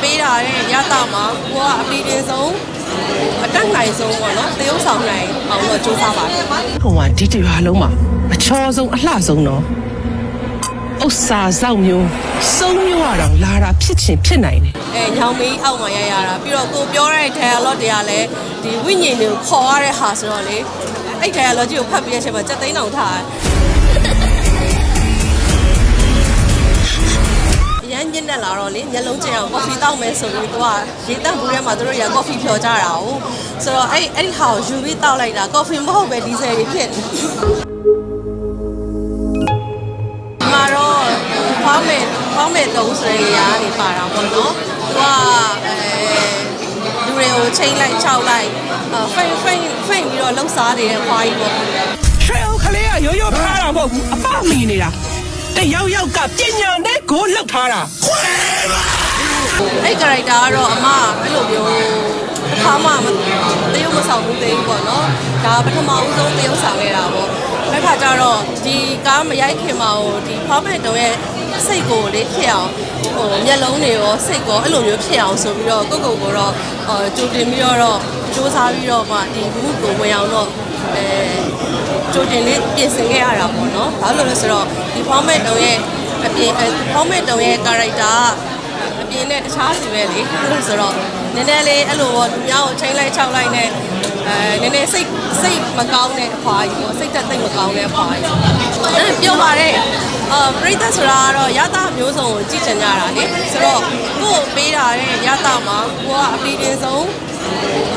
ပေးတာတဲ့ရတာမှာကိုကအပီတင်ဆုံးအတက်နိုင်ဆုံးပေါ့နော်တရုပ်ဆောင်နိုင်အောင်တော့စူးစမ်းပါတယ်ဟိုမှာဒီတရွာလုံးမှာအချောဆုံးအလှဆုံးတော့ဥစ္စာဆောင်မျိုးစုံမျိုးအတော့လာတာဖြစ်ချင်းဖြစ်နိုင်တယ်အဲညောင်မီးအောက်မှာရရတာပြီးတော့ကိုပြောတဲ့ dialogue တွေကလည်းဒီဝိညာဉ်တွေကိုခေါ်ရတဲ့ဟာဆိုတော့လေအဲ့ dialogue ကြီးကိုဖတ်ပြီးတဲ့အချိန်မှာစက်သိန်းအောင်ထားတယ် မ်းညစ်နေလာတော့လေမျက်လုံးကျအောင် coffee တောက်မယ်ဆိုပြီးသူကရေတက်ဘူးထဲမှာသူတို့ရ coffee ဖြော်ကြတာ哦ဆိုတော့အဲ့အဲ့ဒီဟာကိုယူပြီးတောက်လိုက်တာ coffee မဟုတ်ပဲဒီဇယ်တွေဖြစ်နေမှာတော့ဖောင်းမယ်ဖောင်းမယ်တုံးဆိုတဲ့နေရာကနေပါတာပေါ့နော်သူကအဲလူတွေကိုချိန်လိုက်ခြောက်လိုက်ဖိတ်ဖိတ်ဖိတ်ပြီးတော့လှုပ်ရှားနေတဲ့ခွားကြီးပေါ့ထရေကလေးကရိုးရိုးထားတာမဟုတ်ဘူးအပမီနေတာ တယောက်ယောက်ကပညာနဲ့ကိုလှုပ်ထားတာအဲ့ character ကတော့အမအဲ့လိုမျိုးတစ်ခါမှမတရုပ်မဆောင်ဘူးသေးဘူးပေါ့နော်ဒါပထမဦးဆုံးတရုပ်ဆောင်ခဲ့တာပေါ့အဲ့ခါကျတော့ဒီကားမရိုက်ခင်မှာဟိုဒီ format တုံးရဲ့စိတ်ကိုလေဖြစ်အောင်ဟိုမျက်လုံးတွေရောစိတ်ကောအဲ့လိုမျိုးဖြစ်အောင်ဆိုပြီးတော့ကိုကိုကိုတော့ဟိုကြိုတင်ပြီးတော့ စူးစမ်းပြီးတော့မှဒီဘုကိုဝင်အောင်တော့အဲကြိုတင်လေးပြင်ဆင်ခဲ့ရတာပေါ့နော်ဘာလို့လဲဆိုတော့ဒီ format တုံးရဲ့အပြင် format တုံးရဲ့ character ကအပြင်နဲ့တခြားစီပဲလေအဲ့လိုဆိုတော့နည်းနည်းလေးအဲ့လိုပေါ့လူများကိုချိန်လိုက်ခြောက်လိုက်နဲ့အဲနည်းနည်းစိတ်စိတ်မကောင်းတဲ့အဖွာကြီးပေါ့စိတ်သက်သိပ်မကောင်းတဲ့အဖွာကြီးအဲ့ပြောပါတယ်အာပရိသတ်ဆိုတာကတော့ရတာမျိုးစုံကိုကြည့်ချင်ကြတာလေဆိုတော့ကို့ပေးတာတဲ့ရတာမှာကိုကအပီတင်ဆုံး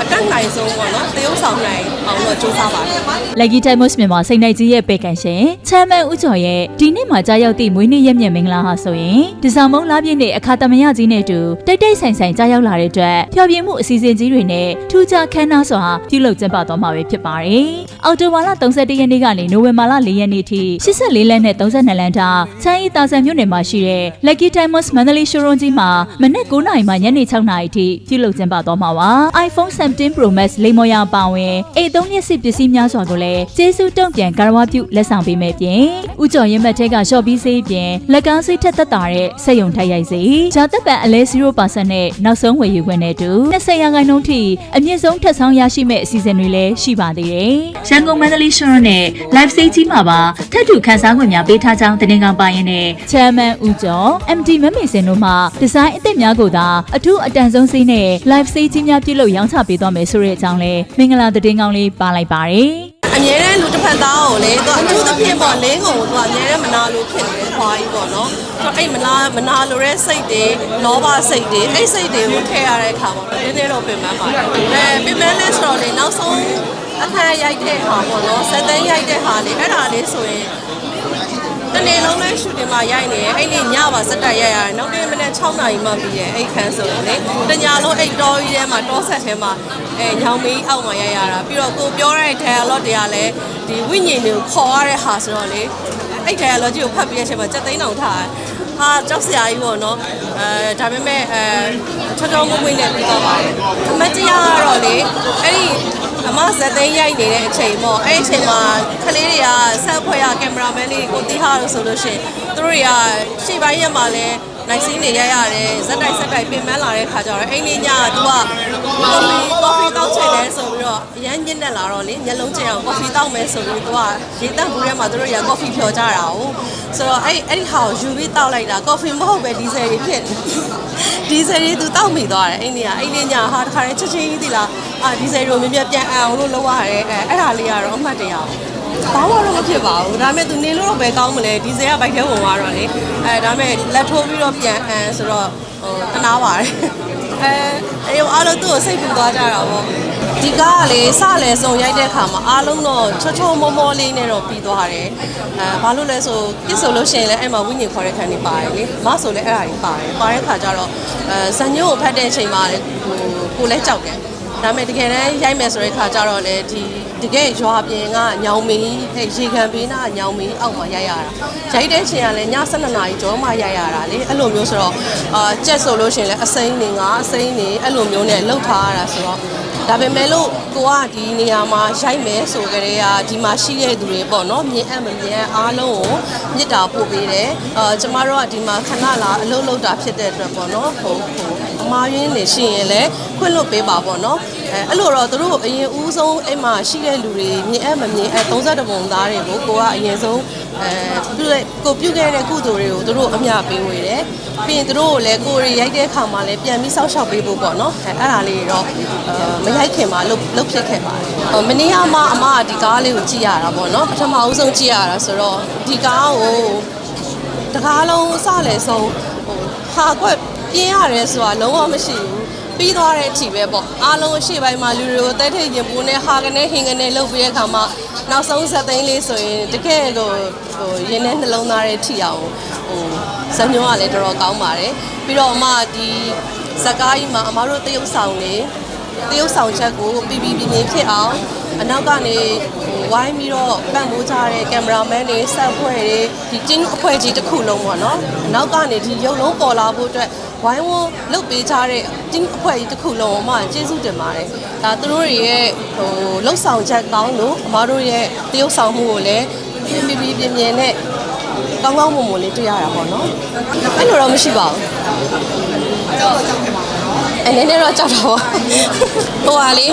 အတက်နိုင်ဆုံးပေါ့နော်တရုပ်ဆောင်နိုင်အောင်တော့စူးစမ်းပါတယ် Lucky Timers မြန်မာစိန်နိုင်ကြီးရဲ့ပေကန်ရှင်ချမ်းမန်ဦးကျော်ရဲ့ဒီနေ့မှာကြားရောက်သည့်မွေးနေ့ရက်မြတ်မင်္ဂလာဟာဆိုရင်ဒီဇာမုံလာပြည့်နေ့အခါသမယကြီးနဲ့အတူတိတ်တိတ်ဆိုင်ဆိုင်ကြားရောက်လာတဲ့အတွက်ဖျော်ဖြေမှုအစီအစဉ်ကြီးတွေနဲ့ထူးခြားခမ်းနားစွာပြုလုပ်ကျင်းပသွားမှာပဲဖြစ်ပါတယ်။အော်တိုဘာလ31ရက်နေ့ကနေနိုဝင်ဘာလ4ရက်နေ့ထိ84လမ်းနဲ့32လမ်းထားချမ်းရီတာဆန်မြို့နယ်မှာရှိတဲ့ Lucky Timers မန္တလေးရှိုးရုံးကြီးမှာမနက်9:00နာရီမှညနေ6:00နာရီထိပြုလုပ်ကျင်းပသွားမှာပါ။ iPhone 17 Pro Max လိမ်မော်ရပါဝင် A3 မျက်စိပစ္စည်းများစွာကိုလည်းကျေးဇူးတုံ့ပြန်ကာရဝပြုလက်ဆောင်ပေးမယ်ပြင်ဥကြော်ရင်မတ်ထဲက shop ပြီးစေးပြင်လက်ကားစိတ်ထက်သက်တာတဲ့စက်ယုံထိုက်ရိုက်စေဂျာတက်ပန်အလဲ0%နဲ့နောက်ဆုံးဝယ်ယူခွင့်နဲ့အတူ20ရာခိုင်နှုန်းထိအမြင့်ဆုံးထက်ဆောင်ရရှိမဲ့အစီအစဉ်တွေလည်းရှိပါသေးတယ်ရန်ကုန်မန္တလေးရှိုးနဲ့ live stage ကြီးမှာပါထပ်တူခန်းစားခွင့်များပေးထားကြောင်းတင်ငန်းပါရင်နဲ့ chairman ဦးကျော် MD မမေစင်တို့မှဒီဇိုင်းအသစ်များကိုသာအထူးအတန်ဆုံးစည်းနဲ့ live stage ကြီးများပြုလုပ်ရောင်းချပေးသွားမယ်ဆိုတဲ့အကြောင်းလဲမင်္ဂလာသတင်းကောင်းလေးပါလိုက်ပါတယ်အမြဲတမ်းလူတစ်ဖက်သားကိုလေသူအထူးသဖြင့်ပေါ့လင်းကုန်ကိုသူကအမြဲတမ်းမနာလို့ဖြစ်နေတဲ့ခွာကြီးပေါ့နော်ဆိုတော့အဲ့မနာမနာလို့တဲ့စိတ်တွေလောဘစိတ်တွေအဲ့စိတ်တွေကိုထည့်ရတဲ့အခါမှာနည်းနည်းတော့ပြင်ပန်းပါတယ်အဲပြင်ပန်းလဲဆိုတော့လေနောက်ဆုံးအခန်းရိုက်တဲ့ဟာပေါ့နော်စက်သိန်းရိုက်တဲ့ဟာလေအဲ့ဒါလေးဆိုရင် တနေ့လုံးလဲရှူတင်မှာရိုက်နေတယ်အဲ့နေ့ညပါစက်တက်ရိုက်ရတယ်နောက်နေ့မနေ့6နာရီမှပြီးတယ်အဲ့ခန်းဆိုရင်လေတညာလုံးအဲ့တောကြီးထဲမှာတောဆက်ထဲမှာအဲညောင်မီးအောက်မှာရိုက်ရတာပြီးတော့ကိုပြောတဲ့ dialogue တွေကလည်းဒီဝိညာဉ်တွေကိုခေါ်ရတဲ့ဟာဆိုတော့လေအဲ့ dialogue ကြီးကိုဖတ်ပြီးတဲ့အချိန်မှာစက်သိန်းအောင်ထားတယ်ဟာကြောက်စရာကြီးပေါ့နော်အဲဒါပေမဲ့အဲချောချောမွေ့မွေ့နဲ့ပြီးတော့ပါတယ်အမတ်တရားကတော့လေအဲ့ဒီ အမဇက်သိန်းရိုက်နေတဲ့အချိန်ပေါ့အဲ့အချိန်မှာခလေးတွေကဆက်ဖွဲ့ရကင်မရာမန်လေးကိုတီးဟာလို့ဆိုလို့ရှိရင်သူတို့တွေကရှေ့ပိုင်းရက်မှာလည်းနိုင်စင်းတွေရရတယ်ဇက်တိုက်ဇက်တိုက်ပင်ပန်းလာတဲ့ခါကျတော့အဲ့လေးညကသူကကော်ဖီကော်ဖီတောက်ချင်တယ်ဆိုပြီးတော့အရန်ညစ်နေလာတော့လေညလုံးချင်အောင်ကော်ဖီတောက်မယ်ဆိုပြီးသူကရေတက်ဘူးထဲမှာသူတို့ရကော်ဖီဖြော်ကြတာ哦ဆိုတော့အဲ့အဲ့ဒီဟာကိုယူပြီးတောက်လိုက်တာကော်ဖီမဟုတ်ပဲဒီဇယ်ကြီးဖြစ်ဒီဇယ်ကြီးသူတောက်မိသွားတယ်အဲ့လေးကအဲ့လေးညဟာတခါတည်းချက်ချင်းကြီးသီလား အာဒီဇယ်တွေကိုမြင်မြပြန်အောင်လို့လုပ်ရတယ်အဲအဲ့ဒါလေးကတော့အမှတ်တရပါဘာမှတော့မဖြစ်ပါဘူးဒါပေမဲ့သူနေလို့တော့ပဲကောင်းမလဲဒီဇယ်ကဘိုက်ထဲဝင်သွားတော့လေအဲဒါပေမဲ့လက်ထိုးပြီးတော့ပြန်အန်ဆိုတော့ဟိုတနာပါတယ်အဲအဲအားလုံးသူ့ကိုစိတ်ပူသွားကြတာပေါ့ဒီကားကလေစလဲစုံရိုက်တဲ့ခါမှာအားလုံးတော့ချောချောမောမောလေးနဲ့တော့ပြီးသွားတယ်အဲဘာလို့လဲဆိုပြစ်ဆိုလို့ရှိရင်လည်းအဲ့မှာဝိညာဉ်ခေါ်တဲ့ခံနေပါတယ်လေမဆိုလည်းအဲ့ဒါကြီးပါတယ်ပါတဲ့ခါကျတော့အဲဇန်ညိုကိုဖတ်တဲ့အချိန်မှာလေဟိုကိုလည်းကြောက်တယ် ဒါပေမဲ့တကယ်တမ်းရိုက်မယ်ဆိုတဲ့ခါကျတော့လေဒီတကယ်ရွာပြင်ကညောင်မီဟဲ့ရေခံပေးနာညောင်မီအောက်မှာရိုက်ရတာရိုက်တဲ့ချိန်ကလည်းည7နာရီကျော်မှရိုက်ရတာလေအဲ့လိုမျိုးဆိုတော့အာကြက်ဆိုလို့ရှိရင်လည်းအစိမ်းနေငါအစိမ်းနေအဲ့လိုမျိုးနဲ့လှုပ်ထားရတာဆိုတော့ဒါပေမဲ့လို့ကိုကဒီနေရာမှာရိုက်မယ်ဆိုကြတဲ့ကဒီမှာရှိတဲ့သူတွေပေါ့နော်မြင်အပ်မမြင်အပ်အားလုံးကိုမြစ်တာပို့ပေးတယ်အာကျမတို့ကဒီမှာခဏလာအလုပ်လုပ်တာဖြစ်တဲ့အတွက်ပေါ့နော်ဟိုဟို အမားရင်းနေရှိရင်လည်းခွင့်လွတ်ပေးပါပေါ့နော်အဲအဲ့လိုတော့သူတို့အရင်ဦးဆုံးအဲ့မှာရှိတဲ့လူတွေမြင်အပ်မမြင်အပ်32ပုံသားတွေကိုကိုကအရင်ဆုံးအဲပြုတဲ့ကိုပြုခဲ့တဲ့ကုသိုလ်တွေကိုသူတို့အမျှပေးဝေတယ်ပြီးရင်သူတို့ကိုလည်းကိုရီရိုက်တဲ့အခါမှာလည်းပြန်ပြီးစောက်ရှောက်ပေးဖို့ပေါ့နော်အဲအဲ့ဒါလေးတွေတော့အဲမရိုက်ခင်မှာလုတ်လုတ်ဖြစ်ခဲ့ပါတယ်ဟိုမနေ့ကမှအမကဒီကားလေးကိုကြည့်ရတာပေါ့နော်ပထမဦးဆုံးကြည့်ရတာဆိုတော့ဒီကားကိုတကားလုံးစလဲဆုံးဟိုဟာကွက် ပြင်းရတယ်ဆိုတာလုံးဝမရှိဘူးပြီးသွားတဲ့အထိပဲပေါ့အားလုံးအရှိပိုင်းမှာလူတွေကိုတိုက်ထိတ်ရင်ပူနဲ့ဟာကနေဟင်ကနေလှုပ်ပြီးတဲ့အခါမှာနောက်ဆုံးဆက်သိန်းလေးဆိုရင်တကယ်ကိုဟိုရင်းနဲ့နှလုံးသားတွေထိအောင်ဟိုဇညွန်ကလည်းတော်တော်ကောင်းပါတယ်ပြီးတော့အမဒီဇက်ကားကြီးမှာအမတို့တရုပ်ဆောင်နေတရုပ်ဆောင်ချက်ကိုပြီးပြီးပြင်းပြင်းဖြစ်အောင် အနောက်ကနေဟိုဝိုင်းပြီးတော့ပန့်မိုးကြတဲ့ကင်မရာမန်တွေဆက်ဖွဲ့တွေဒီကျင်းအဖွဲ့ကြီးတစ်ခုလုံးပေါ့နော်အနောက်ကနေဒီရုပ်လုံးပေါ်လာဖို့အတွက်ဝိုင်းဝန်းလှုပ်ပေးကြတဲ့တင်းအဖွဲ့ကြီးတစ်ခုလုံးအမကျေးဇူးတင်ပါတယ်ဒါသူတို့တွေရဲ့ဟိုလှုပ်ဆောင်ချက်ကောင်းလို့အမတို့ရဲ့တရုပ်ဆောင်မှုကိုလည်းပြပြပြပြနဲ့ကောင်းကောင်းမွန်မွန်လေးတွေ့ရတာပေါ့နော်အဲ့လိုတော့မရှိပါဘူး အဲ့နည်းနည်းတော့ကြောက်တာပေါ့ဟိုဟာလေ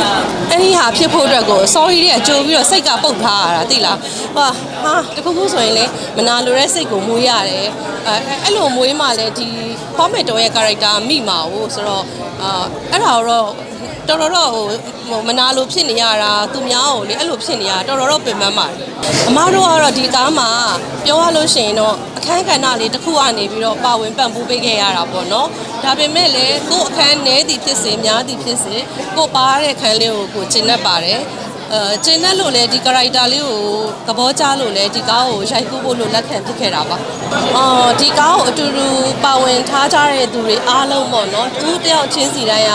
အဲ့ဒီဟာဖြစ်ဖို့အတွက်ကို sorry တဲ့ကြိုပြီးတော့စိတ်ကပုတ်ထားရတာသိလားဟာဟာတခုခုဆိုရင်လေမနာလိုတဲ့စိတ်ကိုမွေးရတယ်အဲအဲ့လိုမွေးမှလည်းဒီ format တော်ရဲ့ character မိမှာ哦ဆိုတော့အာအဲ့ဒါတော့ တော်တော်တော့ဟိုဟိုမနာလိုဖြစ်နေရတာသူများကိုလေအဲ့လိုဖြစ်နေရတာတော်တော်တော့ပင်ပန်းပါတယ်အမားတို့ကတော့ဒီကားမှာပြောရလို့ရှိရင်တော့အခန်းကဏ္ဍလေးတစ်ခုကနေပြီးတော့ပါဝင်ပံ့ပိုးပေးခဲ့ရတာပေါ့နော်ဒါပေမဲ့လည်းကို့အခန်းနည်းသည်ဖြစ်စေများသည်ဖြစ်စေကို့ပါတဲ့အခန်းလေးကိုကိုကျင့်တတ်ပါတယ်အဲကျင်းတဲ့လို့လဲဒီ character လေးကိုသဘောကျလို့လဲဒီကားကိုရိုက်ကူးဖို့လို့လက်ခံဖြစ်ခဲ့တာပါ။အော်ဒီကားကိုအတူတူပါဝင်ထားကြတဲ့သူတွေအားလုံးပေါ့နော်။သူတယောက်ချင်းစီတိုင်းက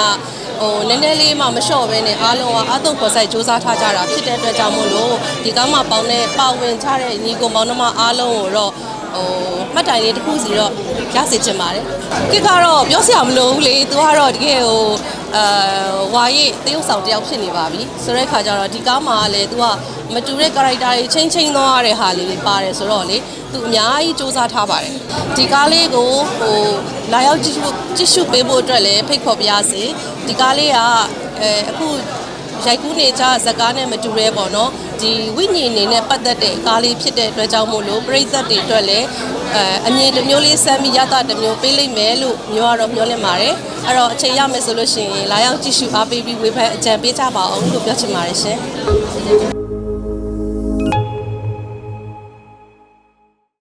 ဟိုနည်းနည်းလေးမှမလျှော့ပဲနဲ့အားလုံးကအသုံးပေါ်ဆိုင်စူးစမ်းထားကြတာဖြစ်တဲ့အတွက်ကြောင့်မို့လို့ဒီကားမှာပေါင်းတဲ့ပါဝင်ကြတဲ့ညီကိုမောင်နှမအားလုံးကိုတော့ဟိုမှတ်တိုင်လေးတစ်ခုစီတော့ရစေချင်ပါတယ်။ကိကတော့ပြောစရာမလိုဘူးလေ။ तू ကတော့တကယ်ဟိုအဲဝါရိတရုပ်ဆောင်တယောက်ဖြစ်နေပါပြီ။ဆိုတဲ့ခါကျတော့ဒီကားမှာလည်း तू ကမတူတဲ့ character တွေချင်းချင်းသွားရတဲ့ဟာလေးတွေပါတယ်ဆိုတော့လေ तू အများကြီးစူးစမ်းထားပါတယ်။ဒီကားလေးကိုဟိုလာရောက်ကြည့်ရှုကြည့်ရှုပေးဖို့အတွက်လည်းဖိတ်ခေါ်ပါရစေ။ဒီကားလေးကအဲအခု ရိုက်ကူးနေကြဇက်ကားနဲ့မတူရဲပေါ့နော်ဒီဝိညာဉ်နေနဲ့ပတ်သက်တဲ့ကားလေးဖြစ်တဲ့အတွက်ကြောင့်မို့လို့ပရိသတ်တွေအတွက်လည်းအဲအမြင်တစ်မျိုးလေးစမ်းပြီးရတာတစ်မျိုးပေးလိုက်မယ်လို့မျိုးကတော့မျှော်လင့်ပါတယ်အဲ့တော့အချိန်ရမယ်ဆိုလို့ရှိရင်လာရောက်ကြည့်ရှုအားပေးပြီးဝေဖန်အကြံပေးကြပါအောင်လို့ပြောချင်ပါတယ်ရှင်